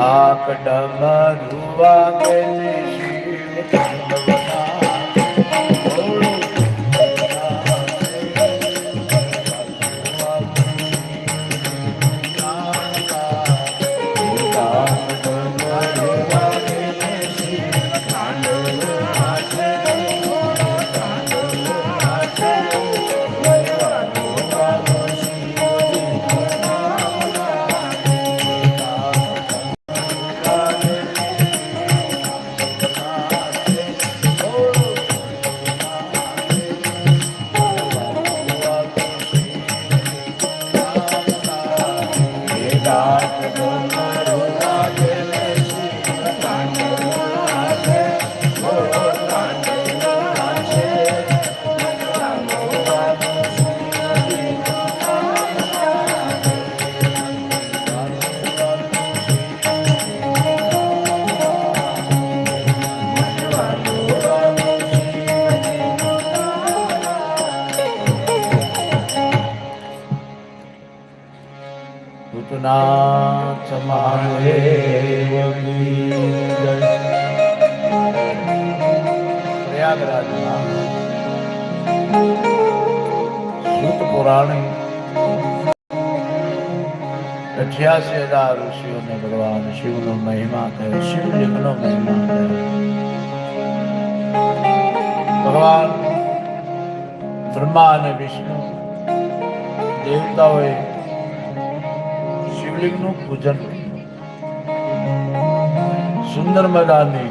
ડાક ડમરુવા બેને પ્રયાગરાજમાં સૂત પુરાણી અઠ્યાસી હજાર ઋષિઓને ભગવાન શિવનો મહિમા કહે શિવલિંગનો મહિમા કહે ભગવાન બ્રહ્મા અને વિષ્ણુ દેવતાઓએ શિવલિંગનું પૂજન સુંદર મજાની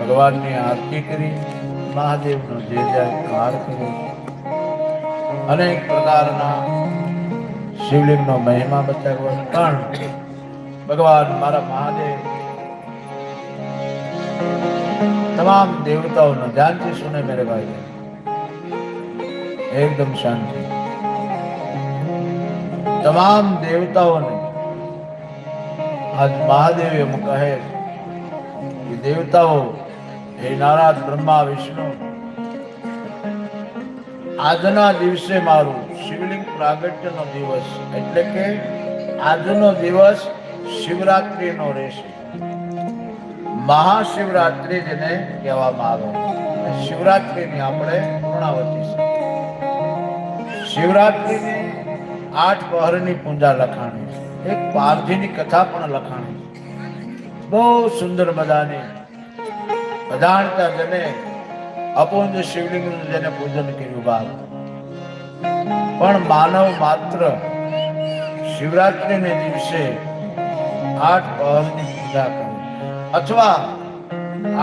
ભગવાનની આરતી કરી મહાદેવનો જે જયકાર કર્યો અનેક પ્રકારના શિવલિંગનો મહિમા બતાવ્યો પણ ભગવાન મારા મહાદેવ, તમામ દેવતાઓનો ધ્યાનથી સુને મેરે ભાઈ. એકદમ શાંતિ. તમામ દેવતાઓને આજ મહાદેવ એમ કહે કે દેવતાઓ હે નારાજ બ્રહ્મા, વિષ્ણુ. આજના દિવસે મારું શિવલિંગ પ્રાગટ્યનો દિવસ એટલે કે આજનો દિવસ શિવરાત્રિનો રહેશે. મહાશિવરાત્રિ જેને કહેવામાં આવે શિવરાત્રિની આપણે પૂર્ણાવતી શિવરાત્રિની આઠ પહરની પૂજા લખાણી એક પારધીની કથા પણ લખાણી બહુ સુંદર મજાની અજાણતા જને અપુંજ શિવલિંગનું જેને પૂજન કર્યું બાદ. પણ માનવ માત્ર શિવરાત્રિને દિવસે આઠ પહરની પૂજા કરે. અથવા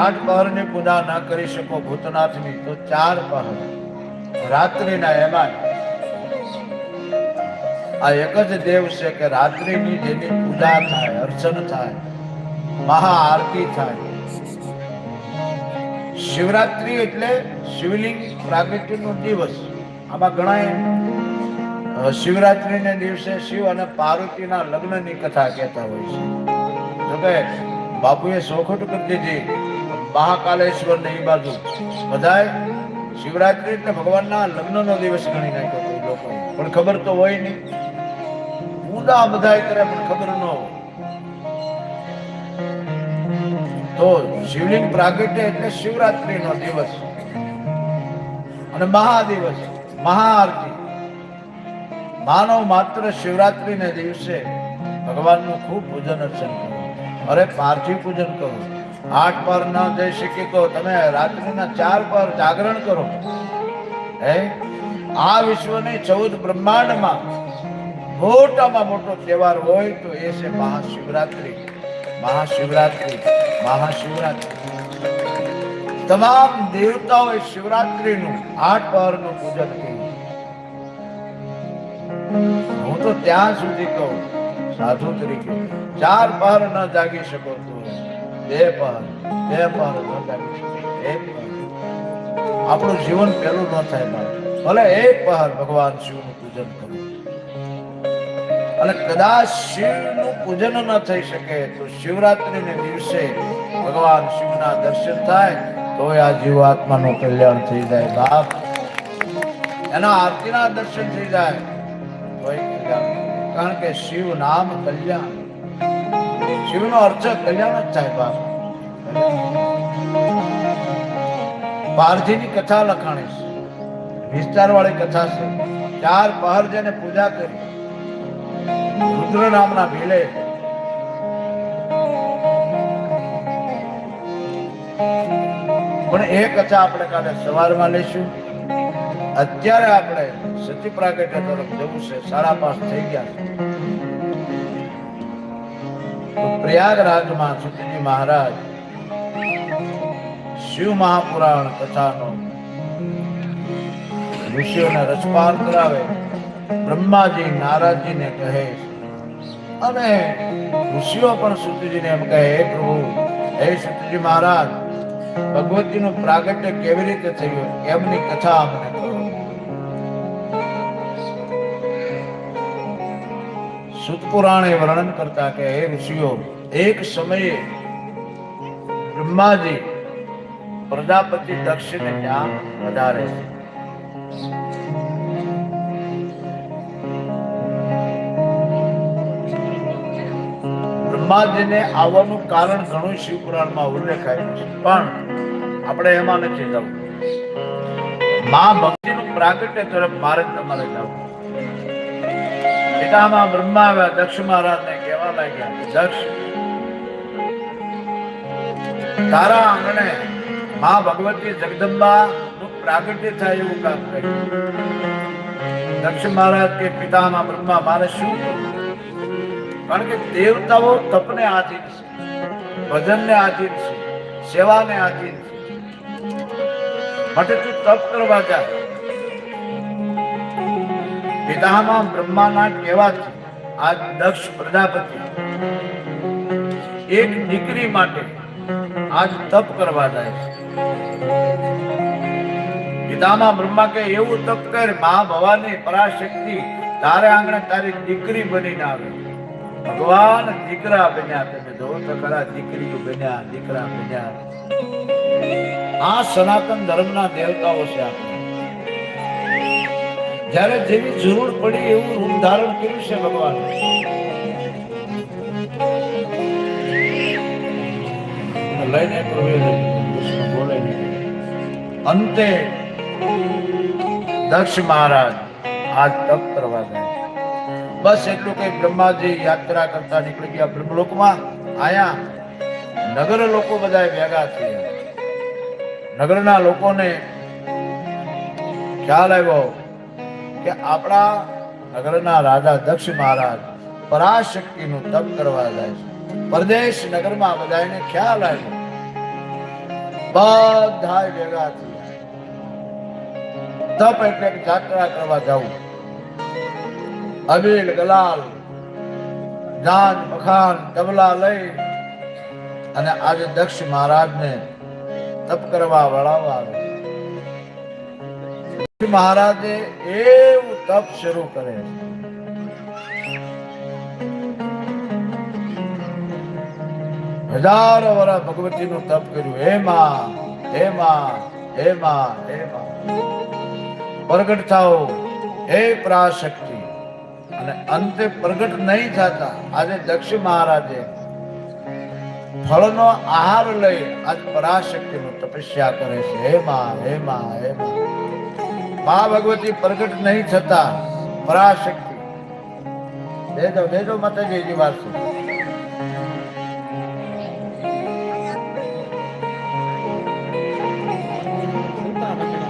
આઠ પહરની પૂજા ન કરી શકો ભૂતનાથની, તો ચાર પહર રાત્રિના એમાં આ એક જ દેવ છે કે રાત્રિની જેની પૂજા થાય, અર્ચન થાય, મહાઆરતી થાય. શિવરાત્રી એટલે શિવલિંગ પ્રાગટ્યનો દિવસ. આમાં ઘણા શિવરાત્રીને દિવસે શિવ અને પાર્વતીના લગ્નની કથા કહેતા હોય છે. જોકે, બાપુએ સોખટ કરી દીધી મહાકાલેશ્વર ને એ બાજુ. બધાય શિવરાત્રી એટલે ભગવાનના લગ્નનો દિવસ ગણી નાખ્યો લોકો પણ ખબર તો હોય નહીં. પૂજા બધાય કરે પણ ખબર ન હોય. તો શિવલિંગ પ્રાગટ્ય એટલે શિવરાત્રીનો દિવસ. અને મહાદિવસ, મહાઆરતી. માનવ માત્ર શિવરાત્રીને દિવસે ભગવાનનું ખૂબ પૂજન અર્ચન કરો અરે પારથી પૂજન કરો. આઠ પર ન જઈ શકી તો તમે રાત્રિના ચાર પર જાગરણ કરો. હે? આ વિશ્વની ચૌદ બ્રહ્માંડમાં મોટામાં મોટો તહેવાર હોય તો એ છે મહાશિવરાત્રી. મહાશિવરાત્રી, મહાશિવરાત્રિ. તમામ દેવતાઓએ શિવરાત્રિનું આઠ પહરનું પૂજન કર્યું. હું તો ત્યાં સુધી કહું, સાધુ તરીકે, ચાર પહર ન જાગી શકો તો બે પહર બે પહર ન જાગી શકો એક પહર. આપણું જીવન પેલું ન થાય. ભલે એક પહર ભગવાન શિવનું પૂજન કરો. અને કદાચ શિવનું પૂજન ન થઈ શકે તો શિવરાત્રિને દિવસે ભગવાન શિવના દર્શન થાય તો આ જીવાત્માનું કલ્યાણ થઈ જાય બાપ. એના આરતીના દર્શન થઈ જાય, તોય કારણ કે શિવ નામ કલ્યાણ. શિવનો અર્થ કલ્યાણ જ થાય બાપ. પારધીની કથા લખાણી છે વિસ્તાર વાળી કથા છે. ચાર પહર જેને પૂજા કરી. રુદ્ર નામના ભીલે પણ એ કથા આપણે કાલે સવારમાં લઈશું. અત્યારે આપણે સતી પ્રાગટ્ય તરફ જવું છે. સાડા પાંચ થઈ ગયા પ્રયાગરાજમાં સુધીજી મહારાજ શિવ મહાપુરાણ કથાનો ઋષિઓને રસપાન કરાવે. બ્રહ્માજી નારાજીને કહે અને ઋષિઓ પણ સુતજીને એમ કહે, હે પ્રભુ, હે સુતજી મહારાજ, ભગવતીનું પ્રાગટ્ય કેવી રીતે થયું? એમની કથા અમને કહો. સુત વર્ણન કરતા કે, હે ઋષિઓ, એક સમયે બ્રહ્માજી પ્રજાપતિ દક્ષને ત્યાં વધારે છે. બ્રહ્માજીને આવવાનું કારણ ઘણું શિવ પુરાણમાં ઉલ્લેખાયેલું છે. પણ આપણે એમાં નથી જવું. મા ભક્તિનું પ્રાગટ્ય તરફ મારે તમારે જવું પિતામાં બ્રહ્મા આવ્યા, દક્ષ મહારાજને કહેવા લાગ્યા, દક્ષ, તારા આંગણે મા ભગવતી જગદંબા નું પ્રાગટ્ય થાય એવું કામ કર્યું. દક્ષ મહારાજ કે, પિતામાં બ્રહ્મા, મારે શું કરવું? કારણ કે દેવતાઓ તપને આધીન છે. ભજનને આધીન છે. સેવાને આધીન છે. માટે તું તપ કરવા જા. પિતામાં બ્રહ્માના કહેવાથી આજ દક્ષ પ્રજાપતિ. એક દીકરી માટે આજ તપ કરવા જાય છે. પિતામાં બ્રહ્મા કે એવું તપ કર મા ભવાની પરાશક્તિ. તારે આંગણે તારી દીકરી બનીને આવે. ભગવાન દીકરા બન્યા તમે જો તો ખરા દીકરીઓ બન્યા, દીકરા બન્યા. આ સનાતન ધર્મના દેવતાઓ છે આપણે. જ્યારે જેવી જરૂર પડી એવું રૂપ ધારણ કર્યું છે ભગવાન. લઈને પ્રવેશ બોલે અંતે દક્ષ મહારાજ આ તપ કરવા બસ એટલું કે બ્રહ્માજી યાત્રા કરતા નીકળી ગયા. બ્રહ્મલોકમાં આયા. નગર લોકો બધા ભેગા થયા. નગરના લોકોને ખ્યાલ આવ્યો કે આપણા નગરના રાજા દક્ષ મહારાજ પરાશક્તિનું તપ કરવા જાય છે. પરદેશ નગરમાં બધાને ખ્યાલ આવ્યો. બધા ભેગા થયા. તપ એટલે જાત્રા કરવા જવું. અબીલ ગલાલ જાન મખાન તબલા લઈ દક્ષ મહારાજને તપ હજારો વર્ષ ભગવતીનું તપ કર્યું. હે માં, હે પ્રગટ થાઓ. હે પરાશક્તિ. અને અંતે પ્રગટ નહીં થતા આજે દક્ષ મહારાજે ફળનો આહાર લઈ આજ પરાશક્તિનું તપસ્યા કરે છે. હે માં હે માં હે માં. મા ભગવતી પ્રગટ નહીં થતા પરાશક્તિ. દેજો દેજો માતાજી વાત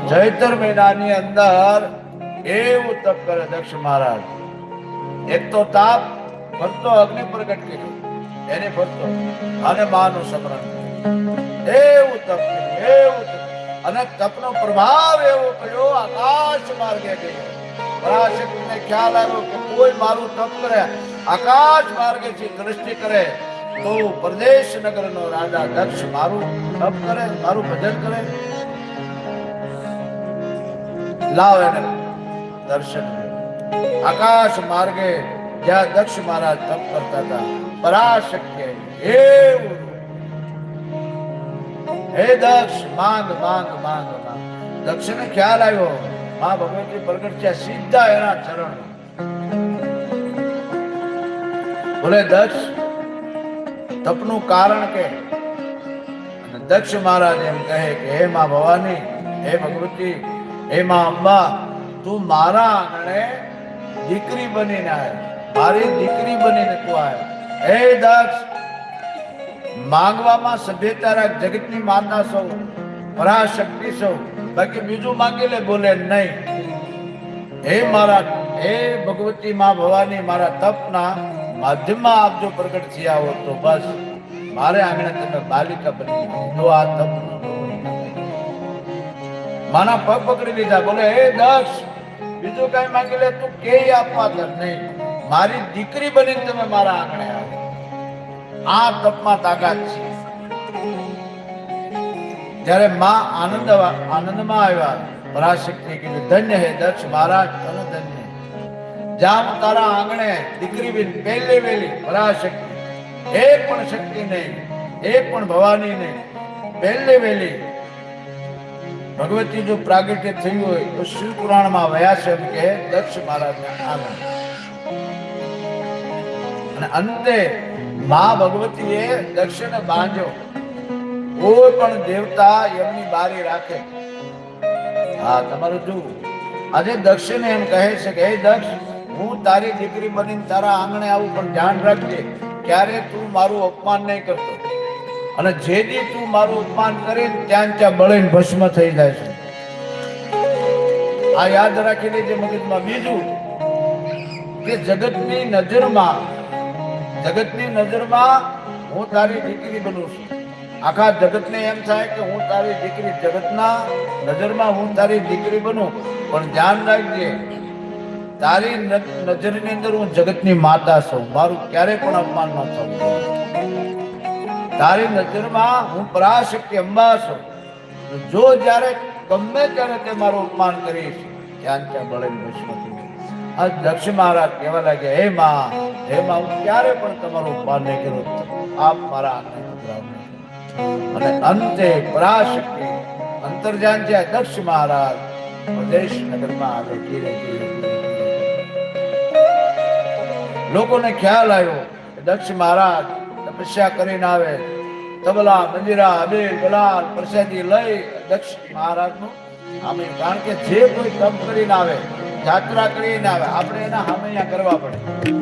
ચૈતર મહિનાની અંદર એવું તપ કરે દક્ષ મહારાજ. એક તો તાપ ભરતો અગ્નિ પ્રગટ કર્યો એને ભરતો અને માનું સ્મરણ. એવું તપ એવું. અને તપનો પ્રભાવ એવો કયો આકાશ માર્ગે ગયો પરાશક્તિને ખ્યાલ આવ્યો કે કોઈ મારું તપ કરે, આકાશ માર્ગેથી દ્રષ્ટિ કરે, તો પ્રદેશ નગરનો રાજા દક્ષ મારું તપ કરે, મારું ભજન કરે લાવ એને દર્શન. આકાશ માર્ગે જ્યાં દક્ષ મહારાજ તપ કરતા હતા. પરાશક્ય એવું હે દક્ષ, માંગ માંગ માંગ માંગ. દક્ષને ખ્યાલ આવ્યો, મા ભગવતી પ્રગટ છે સીધા એના ચરણ. બોલે, દક્ષ, તપનું કારણ કે? દક્ષ મહારાજ એમ કહે કે, હે માં ભવાની, હે ભગવતી, હે મા અંબા, તું મારા આંગણે દીકરી બનીને આય. મારી દીકરી બનીને તું આય. હે દક્ષ માંગવામાં સભ્યતા જગતની માતા સૌ પરાશક્તિ સૌ બાકી બીજું માંગી લે, બોલે નહીં. હે મારા, હે ભગવતી માં ભવાની, મારા તપના માધ્યમમાં આપ જો પ્રગટ થયા હો તો બસ. મારે આંગણે તમે બાલિકા બની જો આ તપ માના પગ પકડી લીધા. બોલે, હે દક્ષ બીજું કઈ માંગી લે, તું કે આપવા તર નહીં. મારી દીકરી બનીને તમે મારા આંગણે આવો. આ તપમાં તાકાત છે. જ્યારે માં આનંદ આનંદમાં આવ્યા, પરાશક્તિ કીધું, ધન્ય હે દક્ષ મહારાજ, તને ધન્ય. જામ તારા આંગણે દીકરી બિન પહેલી વેલી પરાશક્તિ. એ પણ શક્તિ નહીં, એ પણ ભવાની નહીં. પહેલી વેલી ભગવતી જો પ્રાગટ્ય થયું હોય તો શિવ પુરાણમાં વયા છે એમ કે દક્ષ મહારાજના અને અંતે મા ભગવતીએ દક્ષને બાંધ્યો. કોઈ પણ દેવતા એમની બારી રાખે. હા, તમારું જોવું આજે દક્ષને એમ કહે છે કે, હે દક્ષ, હું તારી દીકરી બનીને તારા આંગણે આવું, પણ ધ્યાન રાખજે. ક્યારે તું મારું અપમાન નહીં કરતો. અને જે દી તું મારું અપમાન કરે ત્યાં ત્યાં બળીને ભસ્મ થઈ જાય છે. આ યાદ રાખી લેજે મગજમાં બીજું કે જગતની નજરમાં જગતની નજરમાં હું તારી દીકરી બનું છું. આખા જગતને એમ થાય કે હું તારી દીકરી જગતના નજરમાં હું તારી દીકરી બનું. પણ ધ્યાન રાખજે, તારી નજરની અંદર હું જગતની માતા છું. મારું ક્યારે પણ અપમાન ન થવું. તારી નજરમાં હું પરાશક્તિ અંબા છું જો જ્યારે ગમે ત્યારે તે મારું અપમાન કરીશ, ત્યાં ત્યાં બળે થઈ આ દક્ષ મહારાજ કહેવા લાગે હે માં હે માં, હું ક્યારે પણ તમારું અપમાન નહીં કરું. આપ મારા આંખને અને અંતે પરાશક્તિ અંતર્જાન છે દક્ષ મહારાજ પ્રદેશ નગરમાં આવે ધીરે ધીરે. લોકોને ખ્યાલ આવ્યો દક્ષ મહારાજ તપસ્યા કરીને આવે. તબલા, મંદિરા અબીર ગુલાલ પ્રસાદી લઈ દક્ષ મહારાજનું. આમે કારણ કે જે કોઈ તપ કરીને આવે, યાત્રા કરીને આવે, આપણે એના હામૈયા કરવા પડે.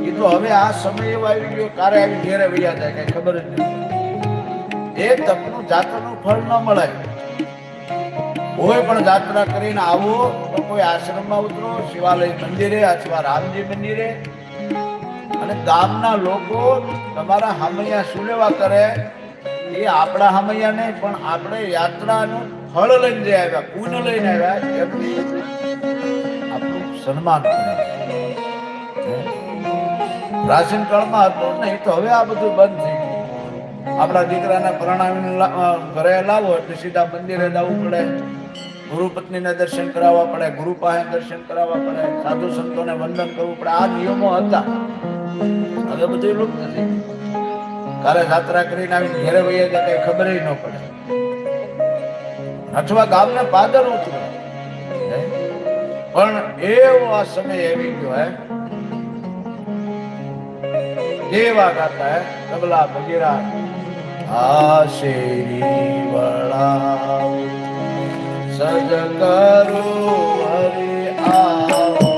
એ તો હવે આ સમય એવો આવી ગયો કારે આવી ઘેરે વૈયા જાય, કઈ ખબર જ નથી. એ તપનું જાતરનું ફળ ન મળે. કોઈ પણ યાત્રા કરીને આવો, તો કોઈ આશ્રમમાં ઉતરો, શિવાલય મંદિરે અથવા રામજી મંદિરે અને ગામના લોકો તમારા હામૈયા શું કરે? એ આપણા હામૈયા નહીં, પણ આપણે યાત્રાનું ફળ લઈને જે આવ્યા પૂન લઈને આવ્યા, એમની આપણું સન્માન પ્રાચીન કાળમાં હતું નહીં, તો હવે આ બધું બંધ થઈ ગયું. આપણા દીકરાને પરણાવીને ઘરે લાવો એટલે સીધા મંદિરે જવું પડે. ગુરુ પત્નીને દર્શન કરાવવા પડે, ગુરુ પાસે દર્શન કરાવવા પડે, સાધુ સંતોને વંદન કરવું પડે. આ નિયમો હતા. હવે બધું લુપ્ત થઈ કાલે જાત્રા કરીને આવીને ઘેરે વહીએ તો કઈ ખબર ન પડે. અથવા ગામને પાદર ઉતરે? પણ એવો આ સમય એવી ગયો, હે? દેવા ગાતા, હે? તબલા ભગીરા. આ શેરી વળાવ સજ કરો હરે આવો.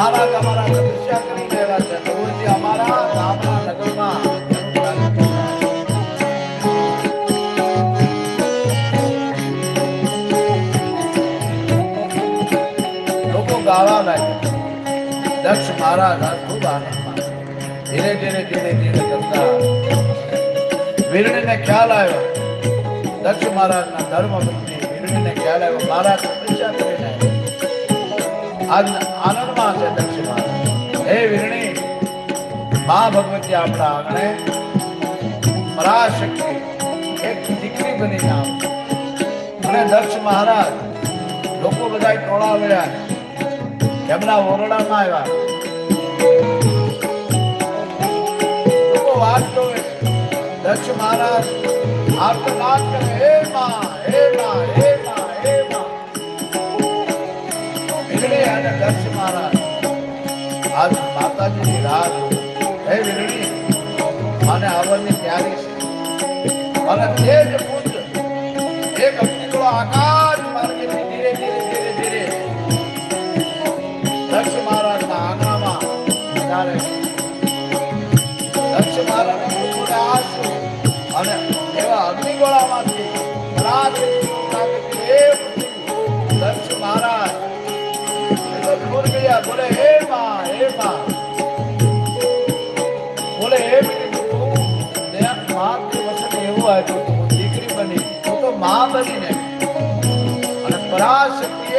મહારાજ અમારા તપસ્યા કરીને નગરમાં. ગાળા દક્ષ મહારાજ ખૂબ આનંદમાં ધીરે ધીરે ધીરે ધીરે ખ્યાલ આવ્યો. દક્ષ મહારાજના ધર્મ વિરુણને ખ્યાલ આવ્યો. મહારાજ આજ આનંદમાં છે દક્ષિણમાં હે વીરણી, મા ભગવતી આપણા આંગણે પરાશક્તિ, એક દીકરી બની નામ. અને દક્ષ મહારાજ, લોકો બધા ટોળા આવ્યા એમના ઓરડામાં આવ્યા. લોકો વાત તો દક્ષ મહારાજ આર્તનાદ કરે હે માં હે માં હે માં, હે આજ માતાજીની જોવે. હે વિરણી અને આવવાની તૈયારી છે અને તે જ પુત્ર એક અગ્નિગોળો આકાશ માર્ગે ધીરે ધીરે ધીરે ધીરે દક્ષ મહારાજના આંગણામાં ત્યારે દક્ષ મહારાજ આશુ અને એવા અગ્નિગોળામાંથી પરાશક્તિનું અને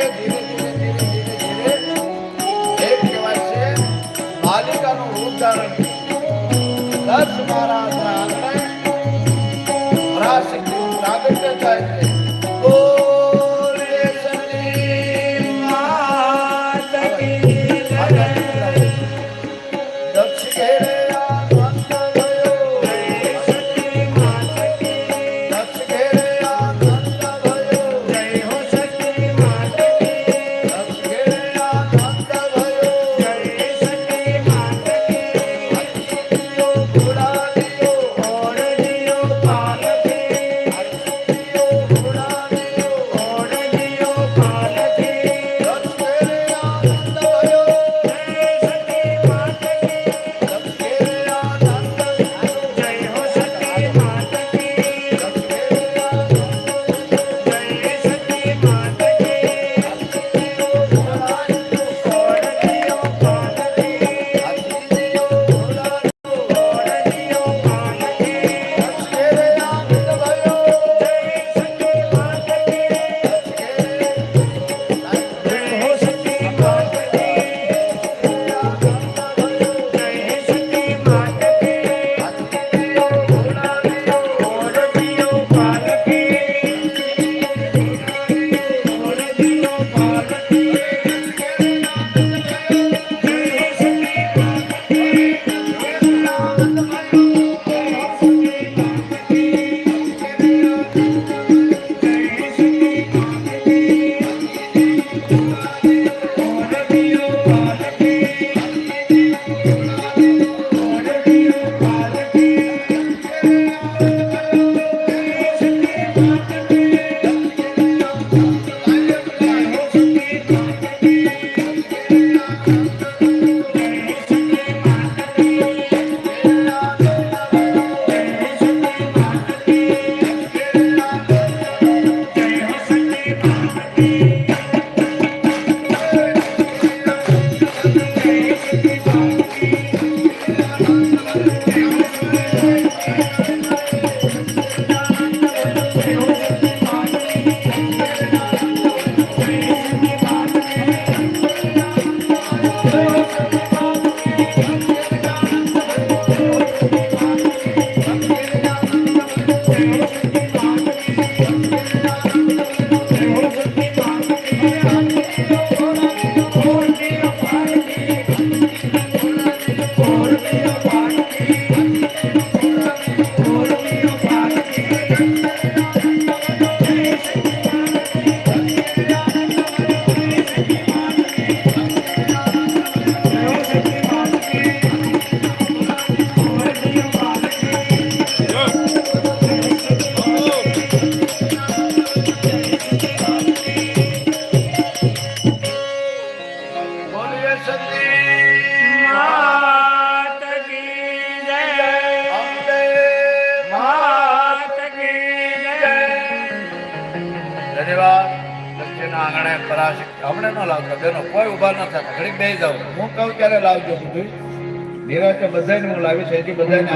ઘડીક બે જાઉં હું કહું ત્યારે લાવજો બધું નિરાશે બધાને હું લાવીશ એથી બધાને